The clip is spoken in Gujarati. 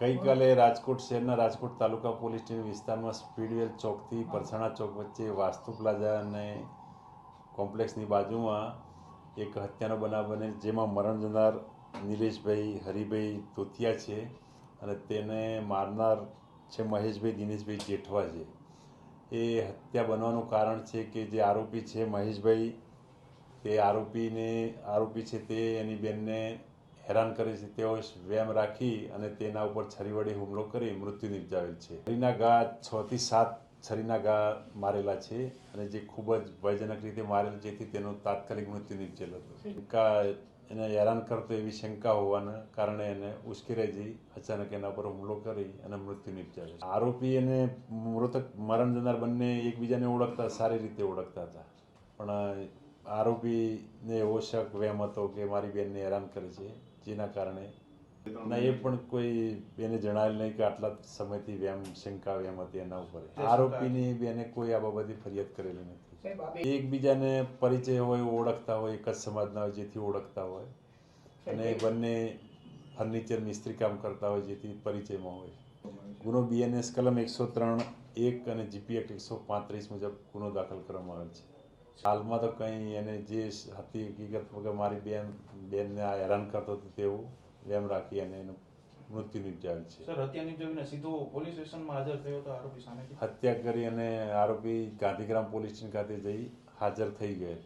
ગઈકાલે રાજકોટ શહેરના રાજકોટ તાલુકા પોલીસ સ્ટેશન વિસ્તારમાં સ્પીડવેલ ચોકથી પરસાણા ચોક વચ્ચે વાસ્તુ પ્લાઝા અને કોમ્પ્લેક્સની બાજુમાં એક હત્યાનો બનાવ બનેલ જેમાં મરણ જનાર નિલેશભાઈ, હરિભાઈ તોતિયા છે અને તેને મારનાર છે મહેશભાઈ, દિનેશભાઈ જેઠવા છે. એ હત્યા બનવાનું કારણ છે કે જે આરોપી છે મહેશભાઈ, તે આરોપીને, આરોપી છે તે એની બેનને હેરાન કરે છે, તેઓ વેમ રાખી અને તેના ઉપર છરી વડે હુમલો કરી મૃત્યુ નિપજાવેલ છે. છરીના ઘા છ થી સાત છરીના ઘા મારેલા છે અને જે ખૂબ જ ભયજનક રીતે મારેલ જેથી તેનું તાત્કાલિક મૃત્યુ નિપજેલ હતું. એને હેરાન કરતો એવી શંકા હોવાના કારણે એને ઉશ્કેરાઈ જઈ અચાનક એના પર હુમલો કરી અને મૃત્યુ નિપજાવેલ આરોપી અને મૃતક મરણ જનાર બંને એકબીજાને ઓળખતા, સારી રીતે ઓળખતા હતા. પણ આરોપીને એવો શક વહેમ હતો કે મારી બેનને હેરાન કરે છે જેના કારણે ના એ પણ કોઈ બેને જણાવેલ નહીં કે આટલા સમયથી વેમ શંકા વેમ હતી એના ઉપર. આરોપીની બેને કોઈ આ બાબતે ફરિયાદ કરેલી નથી. એકબીજાને પરિચય હોય ઓળખતા હોય એક જ સમાજના હોય જેથી ઓળખતા હોય. અને એ બંને ફર્નિચર મિસ્ત્રી કામ કરતા હોય જેથી પરિચયમાં હોય. ગુનો બીએનએસ કલમ એકસો ત્રણ એક અને જીપી એક્ટ એકસો પાંત્રીસ મુજબ ગુનો દાખલ કરવામાં આવેલ છે. હાલમાં તો કંઈ એને જે હતી હકીકત વગર મારી બેન બેનને આ હેરાન કરતો હતો તેવું વેમ રાખી અને એનું મૃત્યુ નિપજાવેલ છે. સર હત્યા નિપજાવીને સીધો પોલીસ સ્ટેશનમાં હાજર થયો હતો આરોપી સામે હત્યા કરી અને આરોપી ગાંધીગ્રામ પોલીસ સ્ટેશન ખાતે જઈ હાજર થઈ ગયેલ.